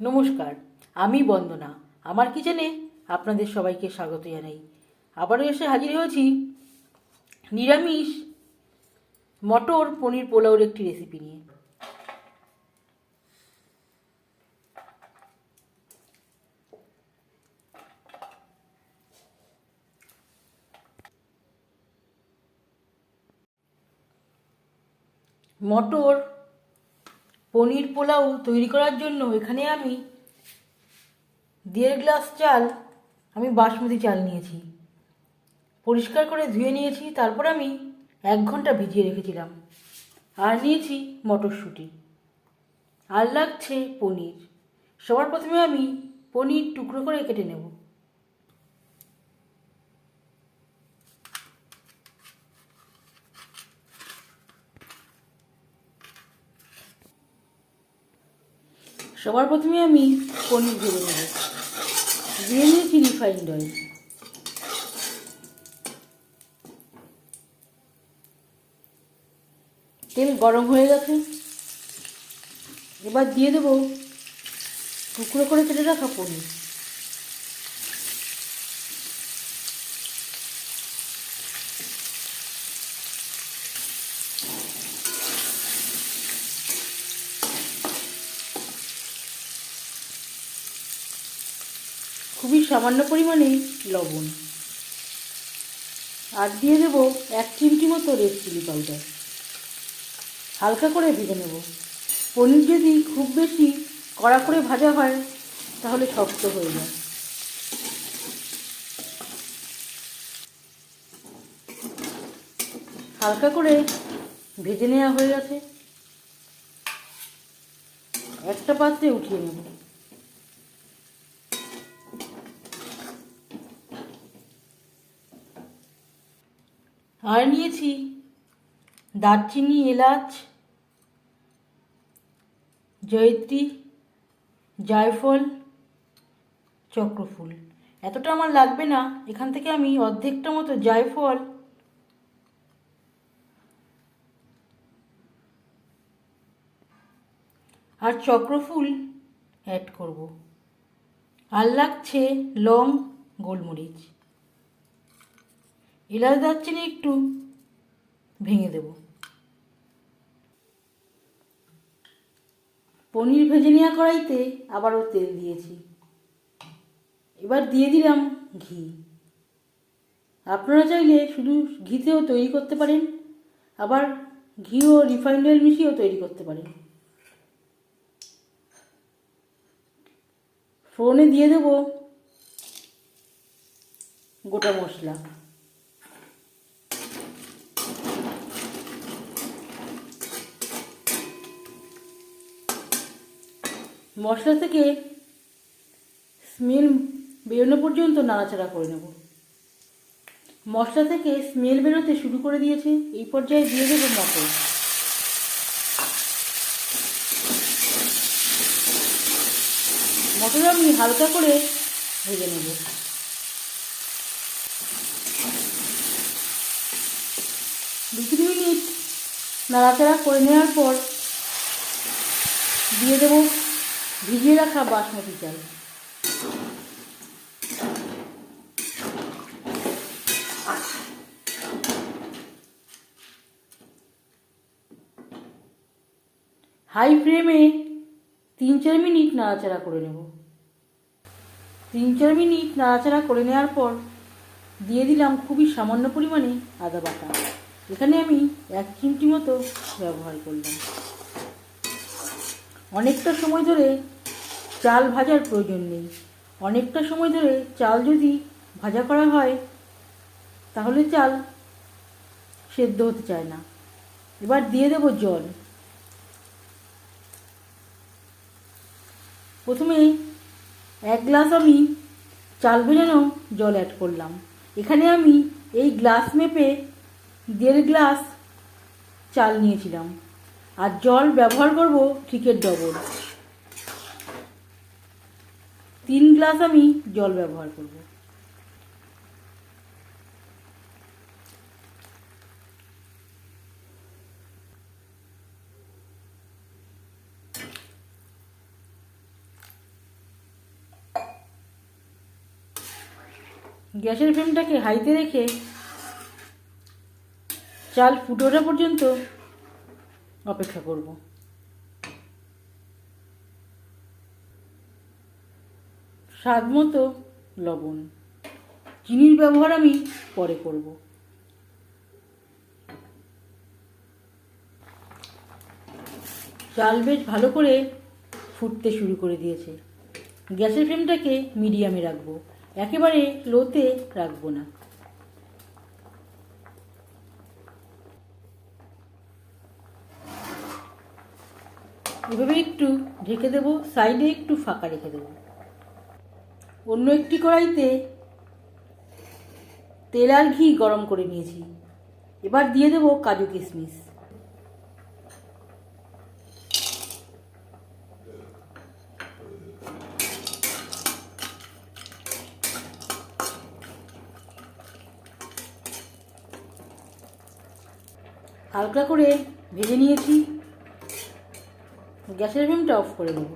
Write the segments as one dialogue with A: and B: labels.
A: নমস্কার, আমি বন্দনা। আমার কিচেনে আপনাদের সবাইকে স্বাগত জানাই। আবারও এসে হাজির হয়েছি নিরামিষ মটর পনির পোলাওর একটি রেসিপি নিয়ে। মটর পনির পোলাও তৈরি করার জন্য এখানে আমি দেড় গ্লাস চাল আমি বাসমতি চাল নিয়েছি। পরিষ্কার করে ধুয়ে নিয়েছি, তারপর আমি এক ঘণ্টা ভিজিয়ে রেখেছিলাম। আর নিয়েছি মটরশুঁটি। আর লাগছে পনির। সবার প্রথমে আমি পনির টুকরো করে কেটে নেব। সবার প্রথমে আমি পনির ভেজে নেব। দিয়ে নিয়েছি রিফাইন্ড অয়েল তেল গরম হয়ে গেছে। এবার দিয়ে দেবো টুকরো করে কেটে রাখা পনির। খুবই সামান্য পরিমাণে লবণ। আর দিয়ে দেবো এক চিমটি মতো রেড চিলি পাউডার। হালকা করে ভেজে নেব। পনির যদি খুব বেশি কড়া করে ভাজা হয়, তাহলে শক্ত হয়ে যায়। হালকা করে ভেজে নেওয়া হয়ে গেছে। একটা পাত্রে উঠিয়ে নেব। আর নিয়েছি। দারচিনি, এলাচ, জয়িত্রী, জায়ফল, চক্রফুল। এতটা আমার লাগবে না। এখান থেকে আমি অর্ধেকটা মতো জায়ফল আর চক্রফুল অ্যাড করব। আর লাগছে লং গোলমরিচ। এলাচ দারচিনি একটু ভেঙে দেব। পনির ভেজে নেওয়া কড়াইতে আবারও তেল দিয়েছি। এবার দিয়ে দিলাম ঘি। আপনারা চাইলে শুধু ঘিতেও তৈরি করতে পারেন, আবার ঘি ও রিফাইন্ড অয়েল মিশিয়েও তৈরি করতে পারেন। ফোনে দিয়ে দেব গোটা মশলা। মশলা থেকে স্মেল বেরোনো পর্যন্ত নাড়াচাড়া করে নেব। মশলা থেকে স্মেল বেরোতে শুরু করে দিয়েছে। এই পর্যায়ে দিয়ে দেবো মটর। মটর আমি হালকা করে ভেজে নেব। দু তিন মিনিট নাড়াচাড়া করে নেওয়ার পর দিয়ে দেবো ভিজিয়ে রাখা বাসমতি চাল। হাই ফ্লেমে তিন চার মিনিট নাড়াচাড়া করে নেব। তিন চার মিনিট নাড়াচাড়া করে নেওয়ার পর দিয়ে দিলাম খুবই সামান্য পরিমাণে আদা বাটা। এখানে আমি এক চিমটি মতো ব্যবহার করলাম। অনেকটা সময় ধরে চাল ভাজার প্রয়োজন নেই। অনেকটা সময় ধরে চাল যদি ভাজা করা হয়, তাহলে চাল সেদ্ধ হতে চায় না। এবার দিয়ে দেবো জল। প্রথমে এক গ্লাস আমি চাল ভেজানো জল অ্যাড করলাম। এখানে আমি এই গ্লাস মেপে দেড় গ্লাস চাল নিয়েছিলাম। আর জল ব্যবহার করব ঠিকের ডবল তিন গ্লাস আমি জল ব্যবহার করব। গ্যাসের ফ্লেমটাকে হাইতে রেখে চাল ফুটোটা পর্যন্ত অপেক্ষা করব। স্বাদ মতো লবণ। চিনির ব্যবহার আমি পরে করব। চাল বেশ ভালো করে ফুটতে শুরু করে দিয়েছে। গ্যাসের ফ্লেমটাকে মিডিয়ামে রাখব। একেবারে লোতে রাখব না। এভাবে একটু ঢেকে দেবো, সাইডে একটু ফাঁকা রেখে দেবো। অন্য একটি কড়াইতে তেল আর ঘি গরম করে নিয়েছি। এবার দিয়ে দেবো কাজু কিশমিশ। হালকা করে ভেজে নিয়েছি। গ্যাসের ফ্লেমটা অফ করে দেবো।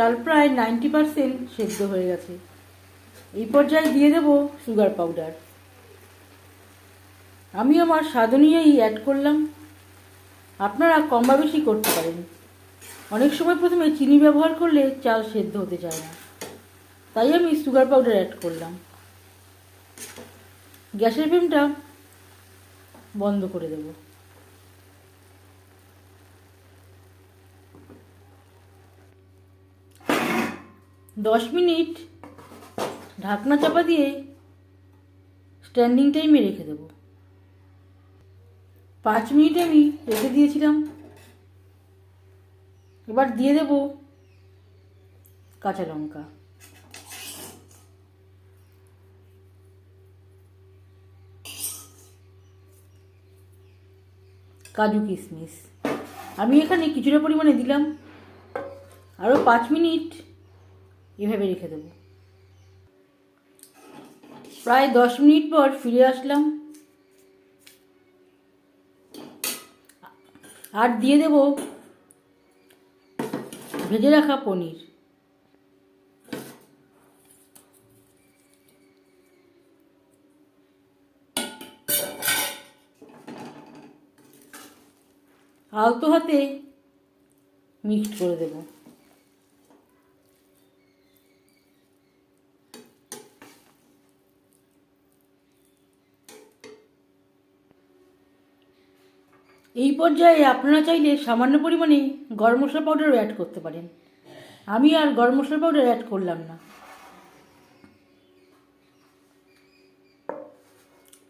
A: চাল প্রায় নাইনটি পারসেন্ট সেদ্ধ হয়ে গেছে। এই পর্যায়ে দিয়ে দেব সুগার পাউডার। আমি আমার স্বাদ অনুযায়ী অ্যাড করলাম। আপনারা কম বা বেশি করতে পারেন। অনেক সময় প্রথমে চিনি ব্যবহার করলে চাল সেদ্ধ হতে চায় না। তাই আমি সুগার পাউডার অ্যাড করলাম। গ্যাসের ফ্লেমটা বন্ধ করে দেব। দশ মিনিট ঢাকনা চাপা দিয়ে স্ট্যান্ডিং টাইমে রেখে দেব। পাঁচ মিনিট আমি রেখে দিয়েছিলাম। এবার দিয়ে দেব কাঁচা লঙ্কা। কাজু কিশমিশ। আমি এখানে কিছুটা পরিমাণে দিলাম। আরও পাঁচ মিনিট এভাবে রেখে দেব। প্রায় দশ মিনিট পর ফিরে আসলাম। আর দিয়ে দেব ভেজে রাখা পনির। আলতো হাতে মিক্সড করে দেব। এই পর্যায়ে আপনারা চাইলে সামান্য পরিমাণে গরম মশলা পাউডারও অ্যাড করতে পারেন। আমি আর গরম মশলা পাউডার অ্যাড করলাম না।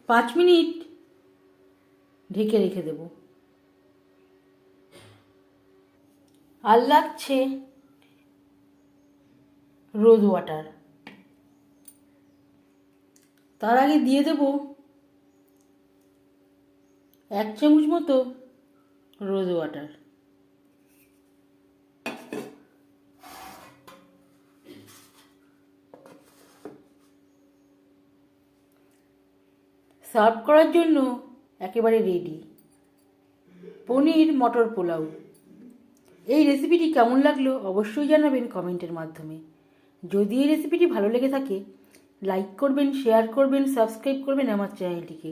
A: পাঁচ মিনিট ঢেকে রেখে দেবো। আর লাগছে রোজ ওয়াটার। তার আগে দিয়ে দেব এক চামচ মতো রোজ ওয়াটার। সার্ভ করার জন্য একেবারে রেডি পনির, মটর পোলাও। এই রেসিপিটি কেমন লাগল অবশ্যই জানাবেন কমেন্টের মাধ্যমে। যদি এই রেসিপিটি ভালো লেগে থাকে লাইক করবেন শেয়ার করবেন সাবস্ক্রাইব করবেন আমার চ্যানেলটিকে